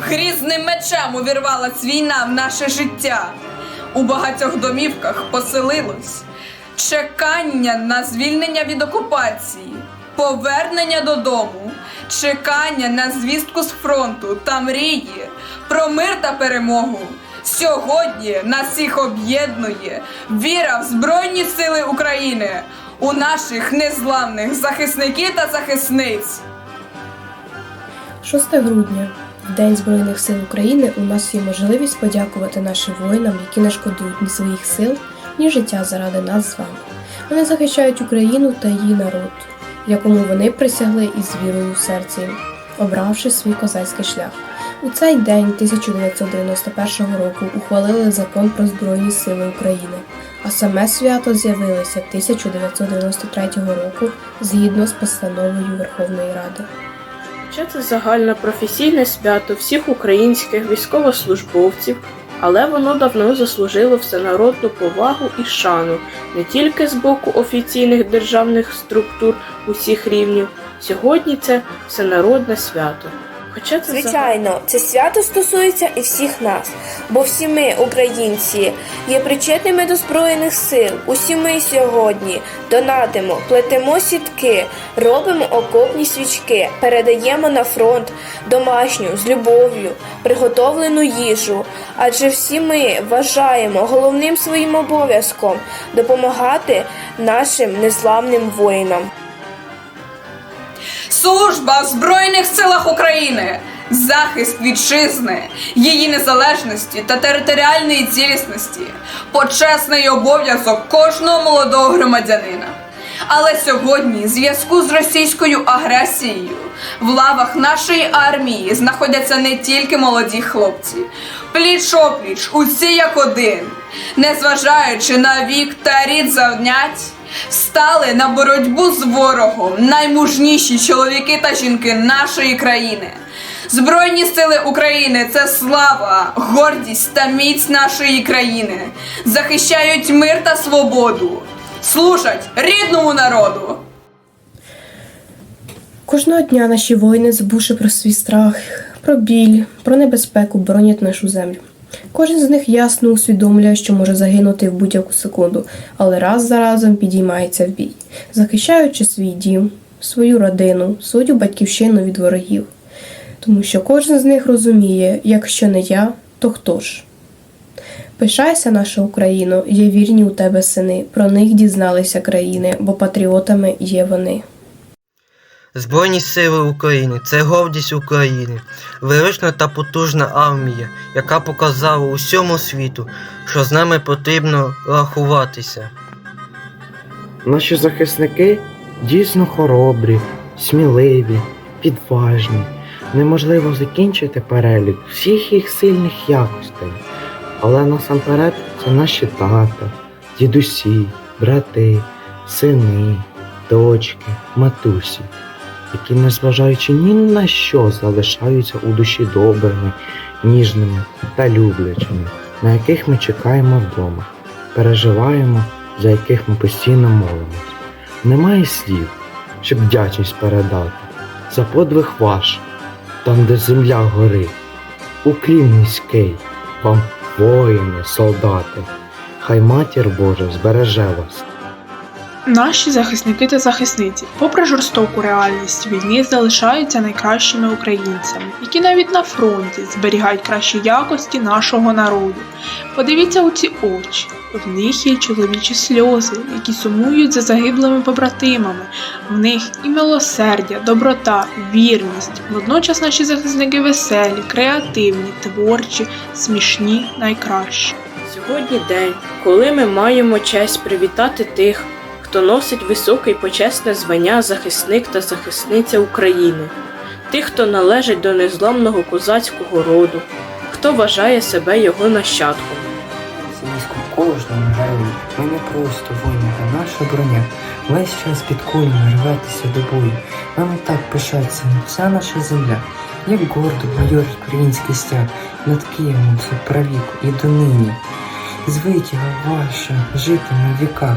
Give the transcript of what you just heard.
Грізним мечем увірвалась війна в наше життя. У багатьох домівках поселилось чекання на звільнення від окупації, повернення додому, чекання на звістку з фронту та мрії про мир та перемогу. Сьогодні нас всіх об'єднує віра в Збройні Сили України, у наших незламних захисників та захисниць. 6 грудня, в День Збройних сил України, у нас є можливість подякувати нашим воїнам, які не шкодують ні своїх сил, ні життя заради нас з вами. Вони захищають Україну та її народ, якому вони присягли із вірою в серці, обравши свій козацький шлях. У цей день 1991 року ухвалили закон про Збройні Сили України, а саме свято з'явилося 1993 року згідно з постановою Верховної Ради. Хоча це загальне професійне свято всіх українських військовослужбовців, але воно давно заслужило всенародну повагу і шану не тільки з боку офіційних державних структур усіх рівнів. Сьогодні це всенародне свято. Хоча це Звичайно, це свято стосується і всіх нас, бо всі ми, українці, є причетними до Збройних сил. Усі ми сьогодні донатимо, плетемо сітки, робимо окопні свічки, передаємо на фронт домашню з любов'ю, приготовлену їжу. Адже всі ми вважаємо головним своїм обов'язком допомагати нашим незламним воїнам. Служба Збройних силах України, захист вітчизни, її незалежності та територіальної цілісності, почесний обов'язок кожного молодого громадянина. Але сьогодні, в зв'язку з російською агресією, в лавах нашої армії знаходяться не тільки молоді хлопці, пліч опліч, усі як один, незважаючи на вік та рід завнять, стали на боротьбу з ворогом наймужніші чоловіки та жінки нашої країни. Збройні сили України це слава, гордість та міць нашої країни. Захищають мир та свободу, служать рідному народу. Кожного дня наші воїни, забувши про свій страх, про біль, про небезпеку, боронять нашу землю. Кожен з них ясно усвідомлює, що може загинути в будь-яку секунду, але раз за разом підіймається в бій, захищаючи свій дім, свою родину, свою батьківщину від ворогів. Тому що кожен з них розуміє, якщо не я, то хто ж? Пишайся, наша Україно, є вірні у тебе сини, про них дізналися країни, бо патріотами є вони. Збройні сили України це гордість України, велична та потужна армія, яка показала усьому світу, що з нами потрібно рахуватися. Наші захисники дійсно хоробрі, сміливі, відважні. Неможливо закінчити перелік всіх їх сильних якостей. Але насамперед це наші тата, дідусі, брати, сини, дочки, матусі, які, незважаючи ні на що, залишаються у душі добрими, ніжними та люблячими, на яких ми чекаємо вдома, переживаємо, за яких ми постійно молимось. Немає слів, щоб вдячність передати за подвиг ваш, там, де земля горить. Уклін низький вам, воїни, солдати, хай матір Божа збереже вас. Наші захисники та захисниці, попри жорстоку реальність війни, залишаються найкращими українцями, які навіть на фронті зберігають кращі якості нашого народу. Подивіться у ці очі. В них є чоловічі сльози, які сумують за загиблими побратимами. В них і милосердя, доброта, вірність. Водночас наші захисники веселі, креативні, творчі, смішні, найкращі. Сьогодні день, коли ми маємо честь привітати тих, хто носить високе і почесне звання захисник та захисниця України, тих, хто належить до незламного козацького роду, хто вважає себе його нащадком. Близько кожному герою. Ми не просто воїни, а наша броня. Весь час під коліна рветеся до бою. Нами так пишається вся наша земля. Як гордо майорить український стяг над Києвом все правіку і донині. З витяга вашим жити на віках.